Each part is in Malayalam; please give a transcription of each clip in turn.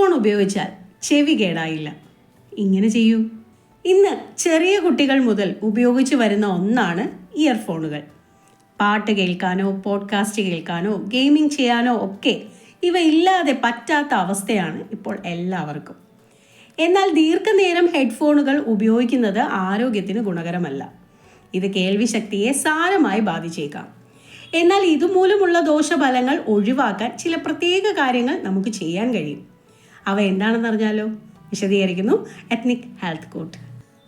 ഇയർഫോൺ ഉപയോഗിച്ചാൽ ചെവി കേടായില്ല. ഇങ്ങനെ ചെയ്യൂ. ഇന്ന് ചെറിയ കുട്ടികൾ മുതൽ ഉപയോഗിച്ചു വരുന്ന ഒന്നാണ് ഇയർഫോണുകൾ. പാട്ട് കേൾക്കാനോ പോഡ്കാസ്റ്റ് കേൾക്കാനോ ഗെയിമിംഗ് ചെയ്യാനോ ഒക്കെ ഇവ ഇല്ലാതെ പറ്റാത്ത അവസ്ഥയാണ് ഇപ്പോൾ എല്ലാവർക്കും. എന്നാൽ ദീർഘനേരം ഹെഡ്ഫോണുകൾ ഉപയോഗിക്കുന്നത് ആരോഗ്യത്തിന് ഗുണകരമല്ല. ഇത് കേൾവി ശക്തിയെ സാരമായി ബാധിച്ചേക്കാം. എന്നാൽ ഇതുമൂലമുള്ള ദോഷഫലങ്ങൾ ഒഴിവാക്കാൻ ചില പ്രത്യേക കാര്യങ്ങൾ നമുക്ക് ചെയ്യാൻ കഴിയും. അവ എന്താണെന്ന് അറിഞ്ഞാലോ? വിശദീകരിക്കുന്നു. എത്നിക് ഹെൽത്ത് കോട്ട്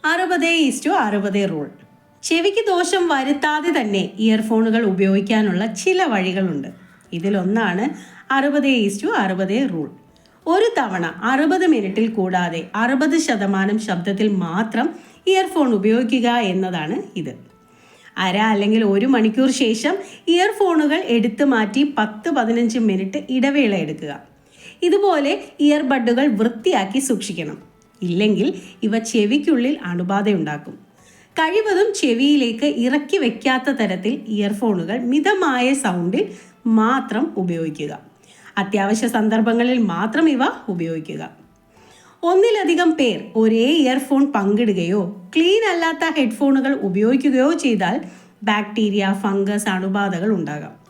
അറുപത് ഈസ്റ്റു അറുപത് റൂൾ ചെവിക്ക് ദോഷം വരുത്താതെ തന്നെ ഇയർഫോണുകൾ ഉപയോഗിക്കാനുള്ള ചില വഴികളുണ്ട്. ഇതിലൊന്നാണ് അറുപത് ഈസ്റ്റു അറുപത് റൂൾ ഒരു തവണ അറുപത് മിനിറ്റിൽ കൂടാതെ അറുപത് ശതമാനം ശബ്ദത്തിൽ മാത്രം ഇയർഫോൺ ഉപയോഗിക്കുക എന്നതാണ് ഇത്. അര അല്ലെങ്കിൽ ഒരു മണിക്കൂർ ശേഷം ഇയർഫോണുകൾ എടുത്തു മാറ്റി പത്ത് പതിനഞ്ച് മിനിറ്റ് ഇടവേള എടുക്കുക. ഇതുപോലെ ഇയർബഡുകൾ വൃത്തിയാക്കി സൂക്ഷിക്കണം. ഇല്ലെങ്കിൽ ഇവ ചെവിക്കുള്ളിൽ അണുബാധയുണ്ടാക്കും. കഴിവതും ചെവിയിലേക്ക് ഇറക്കി വയ്ക്കാത്ത തരത്തിൽ ഇയർഫോണുകൾ മിതമായ സൗണ്ടിൽ മാത്രം ഉപയോഗിക്കുക. അത്യാവശ്യ സന്ദർഭങ്ങളിൽ മാത്രം ഇവ ഉപയോഗിക്കുക. ഒന്നിലധികം പേർ ഒരേ ഇയർഫോൺ പങ്കിടുകയോ ക്ലീൻ അല്ലാത്ത ഹെഡ്ഫോണുകൾ ഉപയോഗിക്കുകയോ ചെയ്താൽ ബാക്ടീരിയ ഫംഗസ് അണുബാധകൾ ഉണ്ടാകാം.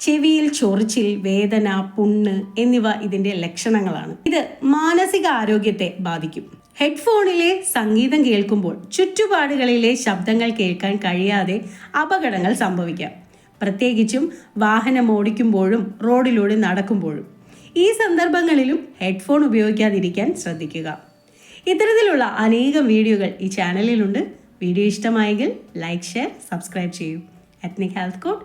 ചെവിയിൽ ചൊറിച്ചിൽ വേദന പുണ്ണ് എന്നിവ ഇതിന്റെ ലക്ഷണങ്ങളാണ്. ഇത് മാനസിക ആരോഗ്യത്തെ ബാധിക്കും. ഹെഡ്ഫോണിലെ സംഗീതം കേൾക്കുമ്പോൾ ചുറ്റുപാടുകളിലെ ശബ്ദങ്ങൾ കേൾക്കാൻ കഴിയാതെ അപകടങ്ങൾ സംഭവിക്കാം. പ്രത്യേകിച്ചും വാഹനം ഓടിക്കുമ്പോഴും റോഡിലൂടെ നടക്കുമ്പോഴും. ഈ സന്ദർഭങ്ങളിലും ഹെഡ്ഫോൺ ഉപയോഗിക്കാതിരിക്കാൻ ശ്രദ്ധിക്കുക. ഇത്തരത്തിലുള്ള അനേകം വീഡിയോകൾ ഈ ചാനലിലുണ്ട്. വീഡിയോ ഇഷ്ടമായെങ്കിൽ ലൈക്ക് ഷെയർ സബ്സ്ക്രൈബ് ചെയ്യൂ. Ethnic Health Code